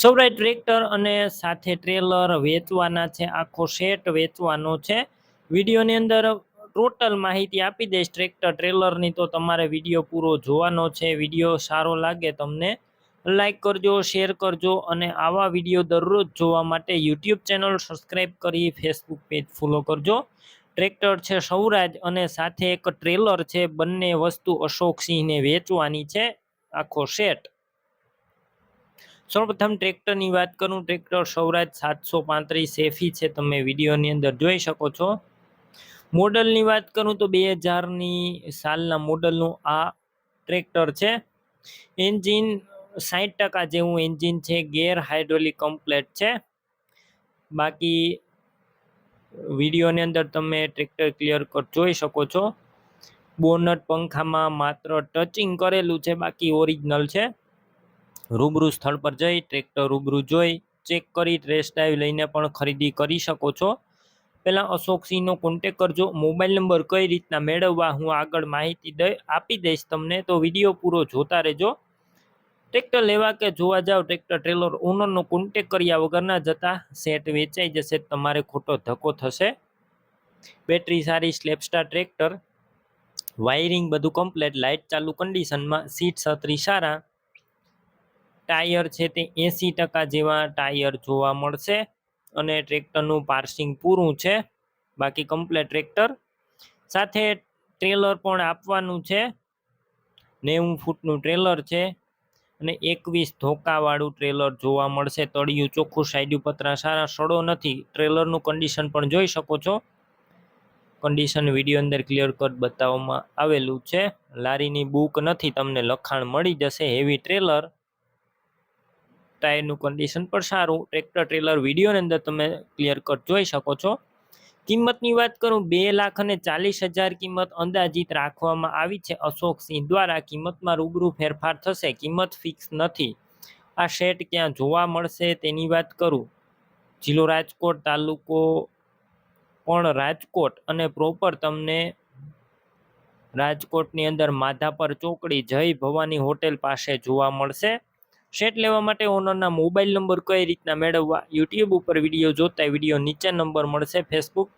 સૌરાય tractor અને સાથે trailer વેચવાના છે. આખો સેટ વેચવાનો છે. વિડીયોની અંદર ટોટલ માહિતી આપી દઈશ ટ્રેક્ટર, ટ્રેલરની તો તમારે વીડિયો પૂરો જોવાનો છે. વીડિયો સારો લાગે તમને લાઇક કરજો, શેર કરજો અને આવા વીડિયો દરરોજ જોવા માટે યુટ્યુબ ચેનલ સબસ્ક્રાઈબ કરી ફેસબુક પેજ ફોલો કરજો. ટ્રેક્ટર છે સૌરાજ અને સાથે એક ટ્રેલર છે. બંને વસ્તુ અશોકસિંહને વેચવાની છે. આખો સેટ. સૌપ્રથમ ટ્રેક્ટરની વાત કરું, ટ્રેક્ટર સૌરાજ સાતસો પાંત્રીસ એફી છે, તમે વિડીયોની અંદર જોઈ શકો છો. મોડલની વાત કરું તો બે હજારની સાલના મોડલનું આ ટ્રેક્ટર છે. એન્જિન સાઠ ટકા જેવું એન્જિન છે, ગેર હાઇડ્રોલિક કમ્પ્લેટ છે. બાકી વિડીયોની અંદર તમે ટ્રેક્ટર ક્લિયર કટ જોઈ શકો છો. બોનટ પંખામાં માત્ર ટચિંગ કરેલું છે, બાકી ઓરિજિનલ છે. રૂબરૂ સ્થળ પર જઈ, ટ્રેક્ટર રૂબરૂ જોઈ, ચેક કરી ટેસ્ટ ડ્રાઈવ લઈને પણ ખરીદી કરી શકો છો. પહેલાં અશોકસિંહનો કોન્ટેક કરજો. મોબાઈલ નંબર કઈ રીતના મેળવવા હું આગળ માહિતી દઈ, આપી દઈશ તમને. તો વીડિયો પૂરો જોતા રહેજો. ટ્રેક્ટર લેવા કે જોવા જાવ, ટ્રેક્ટર ટ્રેલર ઓનરનો કોન્ટેક કર્યા વગરના જતા સેટ વેચાઈ જશે, તમારે ખોટો ધક્કો થશે. બેટરી સારી સ્લેપસ્ટાર ટ્રેક્ટર વાયરિંગ બધું કમ્પ્લેટ લાઇટ ચાલુ કન્ડિશનમાં સીટ છત્રી સારા. ટાયર છે તે એંસી ટકા જેવા ટાયર જોવા મળશે અને ટ્રેક્ટરનું પાર્સિંગ પૂરું છે. બાકી કમ્પ્લેટ ટ્રેક્ટર. સાથે ટ્રેલર પણ આપવાનું છે. નેવું ફૂટનું ટ્રેલર છે અને એકવીસ ધોકાવાળું ટ્રેલર જોવા મળશે. તળિયું ચોખ્ખું સાઈડ્યું પતરા સારા સડો નથી. ટ્રેલરનું કન્ડિશન પણ જોઈ શકો છો. કન્ડિશન વીડિયો અંદર ક્લિયર કટ બતાવવામાં આવેલું છે. લારીની બુક નથી, તમને લખાણ મળી જશે. હેવી ટ્રેલર ટાયરનું કન્ડિશન પણ સારું. ટ્રેક્ટર ટ્રેલર વિડીયોની અંદર તમે ક્લિયર કટ જોઈ શકો છો. કિંમતની વાત કરું, બે લાખ અને ચાલીસ હજાર કિંમત અંદાજિત રાખવામાં આવી છે. અશોક સિંહ દ્વારા કિંમતમાં રૂબરૂ ફેરફાર થશે. કિંમત ફિક્સ નથી. આ શેટ ક્યાં જોવા મળશે તેની વાત કરું. જિલ્લો રાજકોટ તાલુકો પણ રાજકોટ અને પ્રોપર તમને રાજકોટની અંદર માધાપર ચોકડી જય ભવાની હોટેલ પાસે જોવા મળશે. શેટ લેવા માટે ઓનરના મોબાઈલ નંબર કઈ રીતના મેળવવા, યુટ્યુબ ઉપર વીડિયો જોતાય વીડિયો નીચે નંબર મળશે, ફેસબુક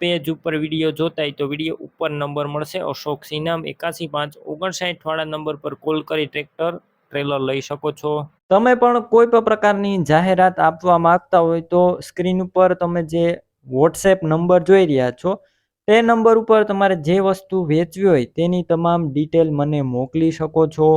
પેજ ઉપર વીડિયો જોતાય તો વીડિયો ઉપર નંબર મળશે, અશોક સિનામ એકાસી પાંચ ઓગણસાઠવાળા નંબર પર કોલ કરી ટ્રેક્ટર, ટ્રેલર લઈ શકો છો. તમે પણ કોઈ પણ પ્રકારની જાહેરાત આપવા માંગતા હોય તો સ્ક્રીન ઉપર તમે જે વોટ્સએપ નંબર જોઈ રહ્યા છો, તે નંબર ઉપર તમારે જે વસ્તુ વેચવી હોય તેની તમામ ડિટેલ મને મોકલી શકો છો.